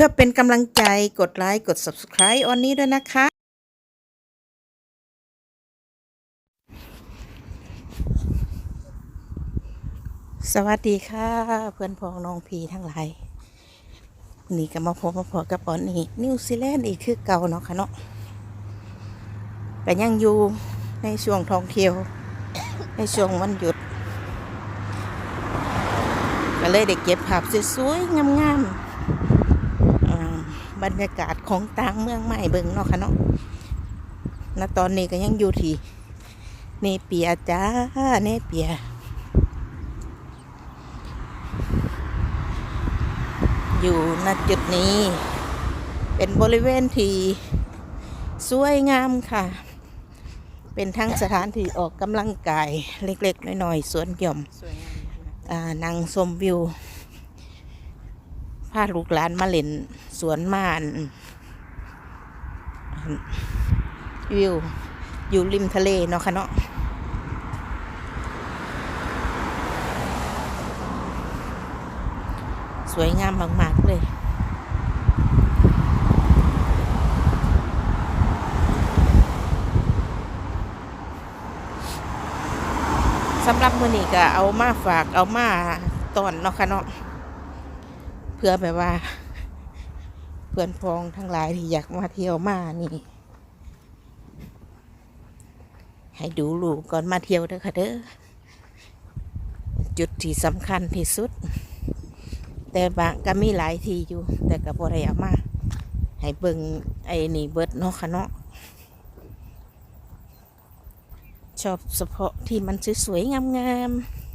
พื่อเป็นกำลังใจกดไลค์กด subscribe ออนนี้ด้วยนะคะ สวัสดีค่ะ เพื่อนพ้องน้องพีทั้งหลายนี่ก็มาพบมาพอกับปอนนี่นิวซีแลนด์อีกคือเก่าเนาะค่ะเนาะแต่ยังอยู่ในช่วงท่องเที่ยว ในช่วงวันหยุด ก็เลยได้เก็บภาพสวยๆงามๆ บรรยากาศของต่างเมืองใหม่เบิ่งเนาะค่ะเนาะณตอนนี้ก็ยังอยู่ที่เนเปียจ้าเนเปีย อยู่ณจุดนี้ เป็นบริเวณที่สวยงามค่ะ เป็นทั้งสถานที่ออกกำลังกายเล็กๆน้อยๆสวนหย่อมอ่านั่งชมวิวพาลูกหลานมาเล่นสวนม่านวิวอยู่ริมทะเลเนาะค่ะเนาะสวยงามมาก ๆ เลยสำหรับมือนี้ก็เอามาฝากเอามาตอนเนาะค่ะเนาะ เพื่อแบบว่า เพื่อนพ้องทั้งหลายที่อยากมาเที่ยวมานี่ ให้ดูลูกก่อนมาเที่ยวเด้อค่ะเด้อจุดที่สำคัญที่สุด แต่บางก็มีหลายที่อยู่ แต่ก็บ่ได้เอามาให้เบิ่งไอ้นี่เบิดเนาะค่ะเนาะชอบเฉพาะที่มันสวยๆงามๆ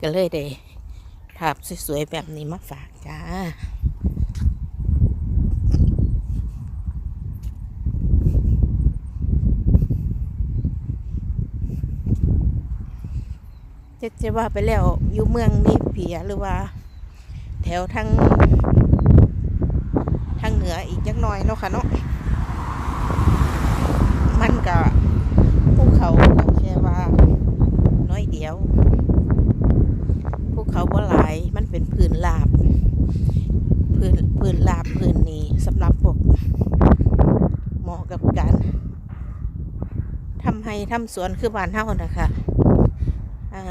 ก็เลยได้ภาพสวยๆแบบนี้มาฝากจ้าจะจะว่าไปแล้วอยู่เมืองนี่เพียหรือว่า แถวทางทางเหนืออีกจักหน่อยเนาะค่ะเนาะมันก็ภูเขาแค่ว่า น้อยเดียว เขาบ่หลายมันเป็นพื้นลาบพื้นพื้นลาบพื้นนี้สำหรับพวกเหมาะกับการทำให้ทำสวนคือบ้านเฮานะคะอ่า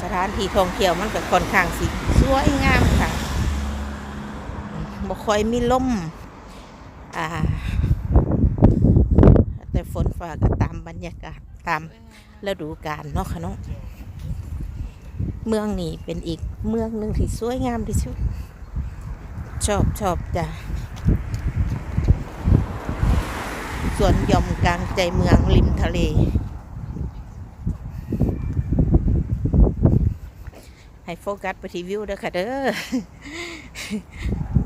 สถานที่ท่องเที่ยวมันก็ค่อนข้างสิสวยงามค่ะบ่ค่อยมีลมอ่า แต่ฝนฟ้าก็ตามบรรยากาศตามฤดูกาลเนาะค่ะเนาะ เมืองนี้เป็นอีกเมืองหนึ่งที่สวยงามที่สุด ชอบชอบจ้ะสวนหย่อมกลางใจเมืองริมทะเล ให้โฟกัสไปที่วิวเด้อค่ะเด้อ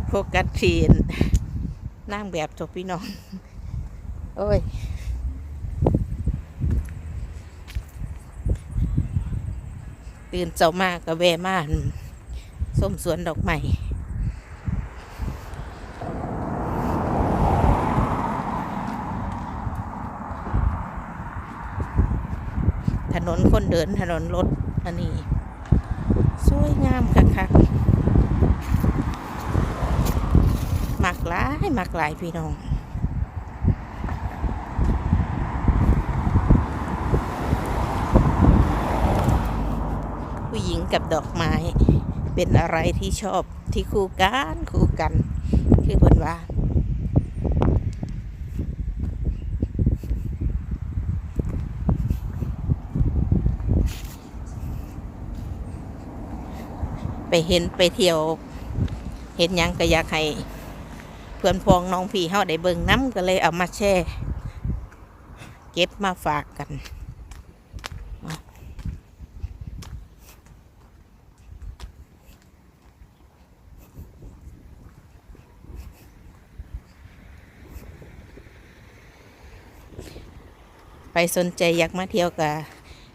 โฟกัสทีนนั่งแบบจบพี่น้อง โอ้ย ตื่นเจ้ามากก็แวมาอั่นส้มสวนดอกไม้ถนนคนเดินถนนรถอันนี้ สวยงามค่ะค่ะมักหลายมักหลายพี่น้อง ผู้หญิง กับดอกไม้ เป็นอะไรที่ชอบที่คู่กันคู่กัน คือเพิ่นว่าไปเห็นไปเที่ยว เห็นยังก็อยากให้ เพื่อนพองน้องพี่เฮาได้เบิ่งน้ำก็เลยเอามาแช่ เก็บมาฝากกัน ไปสนใจอยากมาเที่ยวกับ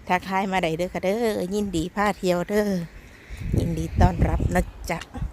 ทักทายมาได้เด้อค่ะเด้อยินดีพาเที่ยวเด้อยินดีต้อนรับนะจ๊ะจ๊ะ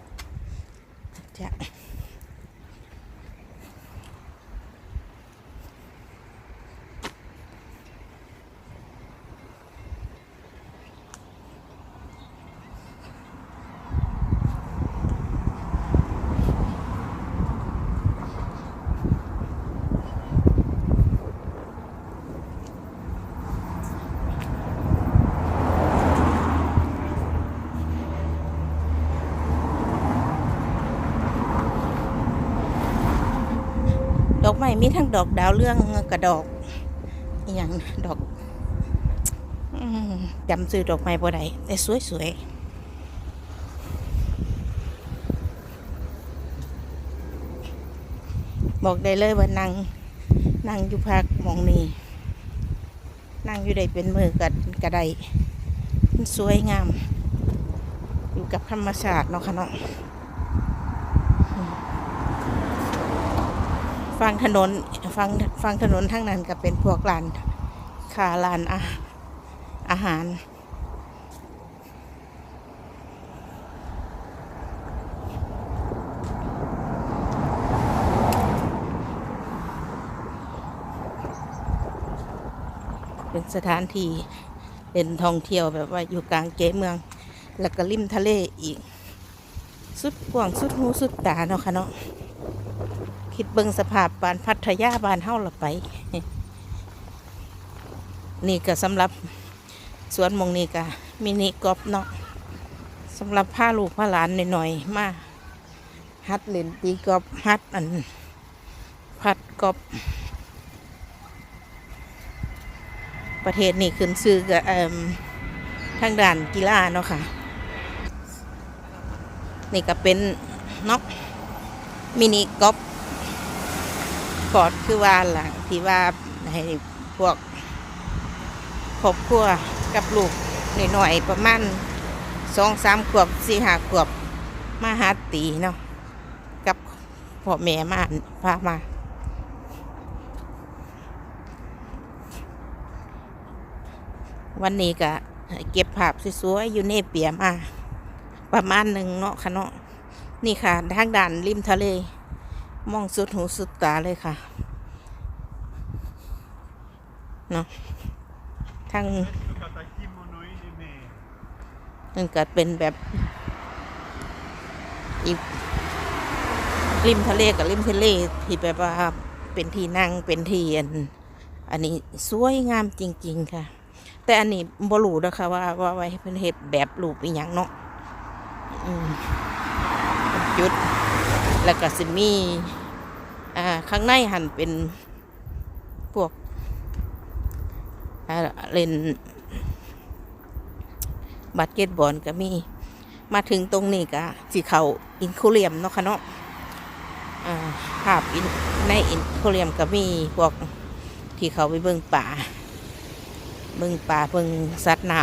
อกไม้มีทั้งดอกดาวเรื่องกระดอกอย่างดอกจำซื้อดอกไม้บ่ได้แต่สวยๆบอกได้เลยว่านั่งนั่งอยู่พักมองนี้นั่งอยู่ได้เป็นมือกัดกระไดมันสวยงาม อยู่กับธรรมชาติเนาะค่ะเนาะอืม ฟังถนนฟังฟังถนนทั้งนั้นก็เป็นพวกร้านคาร้านอาอาหารเป็นสถานที่เป็นท่องเที่ยวแบบว่าอยู่กลางเก๋เมือง แล้วก็ริมทะเลอีก สุดกว้างสุดหูสุดตาเนาะค่ะเนาะ คิดเบิงสภาพบานพัทยาบานเฮาละไป นี่ก็สำหรับสวนมงนี่ก็มินิกอล์ฟเนาะสำหรับผ้าลูกผ้าหลานหน่อยๆมาฮัดเล่นตีกอล์ฟฮัดอันพัดกอล์ฟประเทศนี่ขึ้นซื้อกับทางด่านกีฬาเนาะค่ะ นี่ก็เป็นนกมินิกอล์ฟ กอดคือว่าล่ะที่ว่าให้พวกครอบครัวกับลูกหน่อยๆประมาณสองสามขวบสี่ห้าขวบมาหาตีเนาะกับพ่อแม่มาพามาวันนี้ก็เก็บภาพสวยๆอยู่ในเปียมา ประมาณหนึ่งเนาะค่ะเนาะนี่ค่ะทางด่านริมทะเล มองสุดหูสุดตาเลยค่ะเนาะทางมันก็เป็นแบบอีกริมทะเลกับริมทะเลที่แบบว่าเป็นที่นั่งเป็นที่อันอันนี้สวยงามจริง ๆ ค่ะ แต่อันนี้บรูนะคะว่าว่าไว้เพิ่นเฮ็ดแบบรูปอีหยังเนาะจุด แล้วก็สิมีอ่าข้างในหันเป็นพวกอ่าเล่นบาสเกตบอลก็มี มาถึงตรงนี้ก็สิเขาอินโคเรียมเนาะค่ะเนาะอ่าภาพนในอินโคเรียมก็มีพวกที่เขาไปเบิ่งป่า เบิ่งป่าเบิ่งสัตว์น้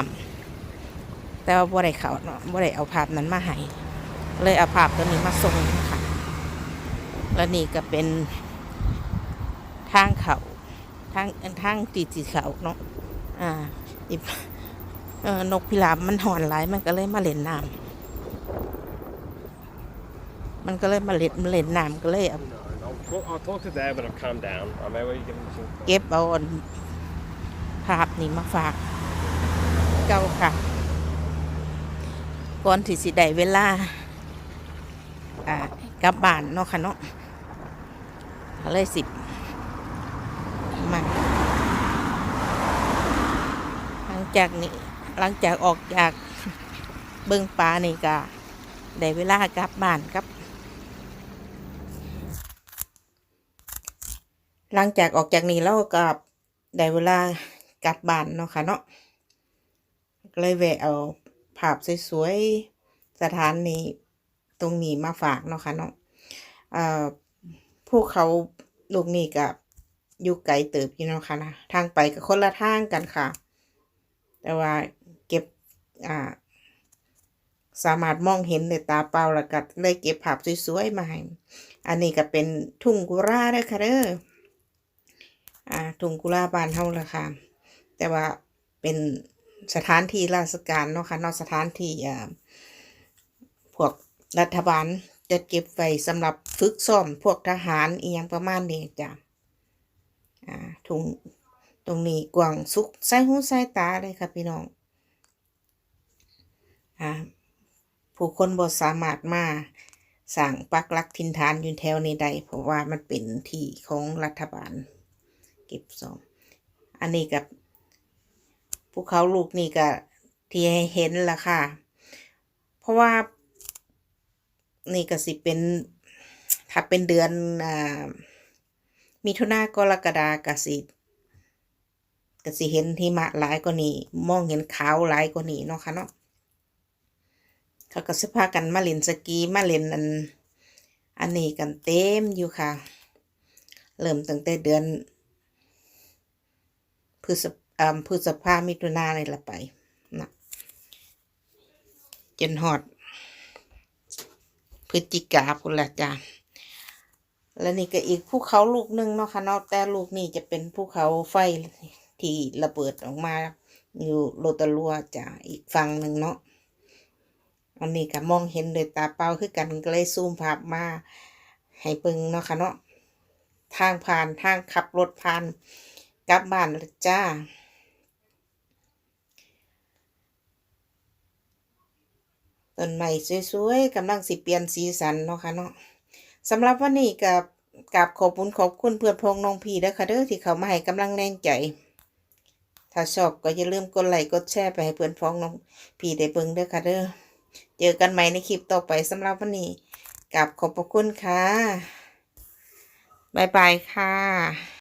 ำแต่ว่าบ่ได้เขาเนาะบ่ได้เอาภาพนั้นมาให้เลยเอาภาพตัวนี้มาส่งค่ะ แล้วนี่ก็เป็นทางเขาทางทางตีจีเขาเนาะอ่าอีเอ่อนกพิราบมันหอนหลายมันก็เลยมาเล่นน้ำมันก็เลยมาเล่นมาเล่นน้ำก็เลยเอา I'll, I'll talk to Dad when I've calmed down. I may well give him some. เก็บเอาอันภาพนี้มาฝากเก่าค่ะ ก่อนที่สิได้เวลา อ่ากลับบ้านเนาะค่ะเนาะ ก็เลยสิบมาหลังจากนี้หลังจากออกจากเบิ้งปลานี่ก็ได้เวลากลับบ้านครับ หลังจากออกจากนี้เราก็ได้เวลากลับบ้านเนาะค่ะเนาะก็เลยแวะเอาภาพสวยๆสถานนี้ตรงนี้มาฝากเนาะค่ะเนาะ เอ่อพวกเขาลูกนี่กับอยู่ไกลเติบอยู่เนาะค่ะนะทางไปก็คนละทางกันค่ะ แต่ว่าเก็บอ่า สามารถมองเห็นด้วยตาเปล่าแล้วก็เลยเก็บภาพสวยๆมาให้อันนี้ก็เป็นทุ่งกุราเด้อค่ะเด้ออ่าทุ่งกุลาบานเฮาละค่ะ แต่ว่าเป็นสถานที่ราชการเนาะค่ะนอกสถานที่อ่าพวกรัฐบาล จะเก็บไว้สำหรับฝึกซ้อมพวกทหารอีหยังประมาณนี้จ้ะอ่าถุงตรงนี้กว้างสุกใส่หูใส่ตาเลยค่ะพี่น้องอ่าผู้คนบ่สามารถมาสั่งปักหลักทินฐานอยู่แถวนี้ได้เพราะว่ามันเป็นที่ของรัฐบาล เก็บสองอันนี้กับภูเขาลูกนี่ก็ที่ให้เห็นละค่ะ เพราะว่า นี่ก็สิเป็นถ้าเป็นเดือนอ่ามิถุนากรกฎากสิกสิเห็นหิมะหลายกว่านี้ มองเห็นขาวหลายกว่านี้เนาะค่ะเนาะเขาก็สิพากันมาเล่นสกีมาเล่นอันอันนี้กันเต็มอยู่ค่ะ เริ่มตั้งแต่เดือนพฤษภอ่าพฤษภามิถุนาเลยละไปนะจนหอด พฤศจิกาพุ่นละจ้าแล้วนี่ก็อีกภูเขาลูกหนึ่งเนาะค่ะเนาะแต่ลูกนี่จะเป็นภูเขาไฟที่ระเบิดออกมา อยู่โรตารัวจ้ะอีกฝั่งหนึ่งเนาะอันนี้ก็มองเห็นโดยตาเปล่าคือกันก็เลยซูมภาพมาให้เบิ่งเนาะค่ะเนาะทางผ่านทางขับรถผ่านกลับบ้านล้วจ้า ต้นไม้สวยๆกำลังสิเปลี่ยนสีสันเนาะค่ะเนาะสำหรับวันนี้กับกับขอบคุณขอบคุณเพื่อนพงน้องพี่ด้อค่ะเด้อที่เขามาให้กำลังแรงใจ ถ้าชอบก็อย่าลืมกดไลค์กดแชร์ไปให้เพื่อนพ้องน้องพี่ได้เบิ่งด้อค่ะเด้อเจอกันใหม่ในคลิปต่อไปสำหรับวันนี้กับขอบพระคุณค่ะบายบายค่ะ